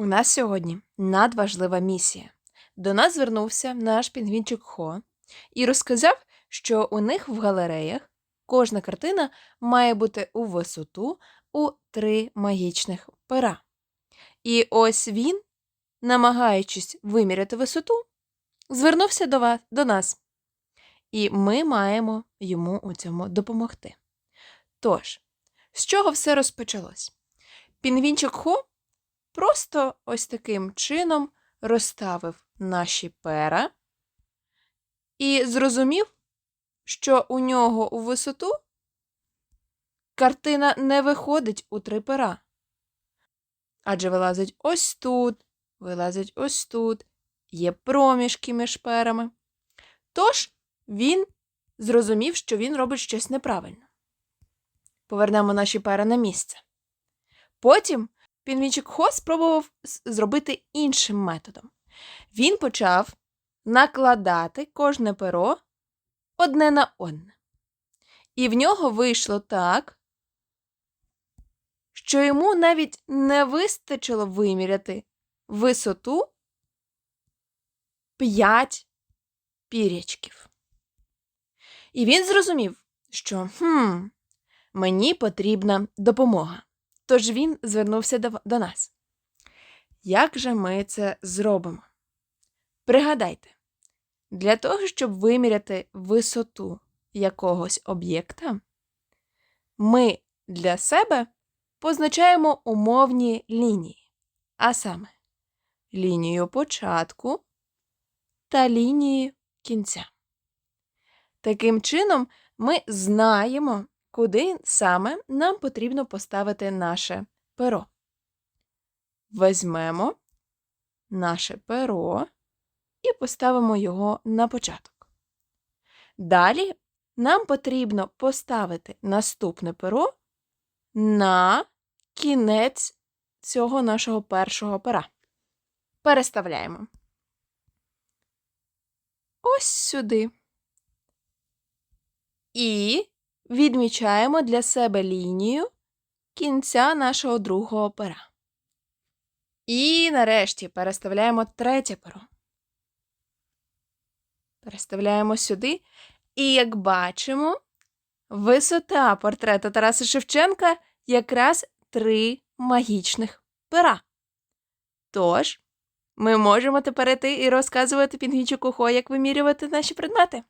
У нас сьогодні надважлива місія. До нас звернувся наш пінгвінчик Хо і розказав, що у них в галереях кожна картина має бути у висоту у три магічних пера. І ось він, намагаючись виміряти висоту, звернувся до, вас, до нас. І ми маємо йому у цьому допомогти. Тож, з чого все розпочалось? Пінгвінчик Хо просто ось таким чином розставив наші пера і зрозумів, що у нього у висоту картина не виходить у три пера. Адже вилазить ось тут, вилазить ось тут, є проміжки між перами. Тож він зрозумів, що він робить щось неправильно. Повернемо наші пера на місце. Потім Пінвінчик Хо спробував зробити іншим методом. Він почав накладати кожне перо одне на одне. І в нього вийшло так, що йому навіть не вистачило виміряти висоту 5 пірячків. І він зрозумів, що хм, мені потрібна допомога. Тож він звернувся до, нас. Як же ми це зробимо? Пригадайте, для того, щоб виміряти висоту якогось об'єкта, ми для себе позначаємо умовні лінії, а саме лінію початку та лінію кінця. Таким чином, ми знаємо, куди саме нам потрібно поставити наше перо. Візьмемо наше перо і поставимо його на початок. Далі нам потрібно поставити наступне перо на кінець цього нашого першого пера. Переставляємо. Ось сюди. І відмічаємо для себе лінію кінця нашого другого пера. І нарешті переставляємо третє перо. Переставляємо сюди. І, як бачимо, висота портрета Тараса Шевченка якраз три магічних пера. Тож, ми можемо тепер іти і розказувати Пінгвінчику Хо, як вимірювати наші предмети.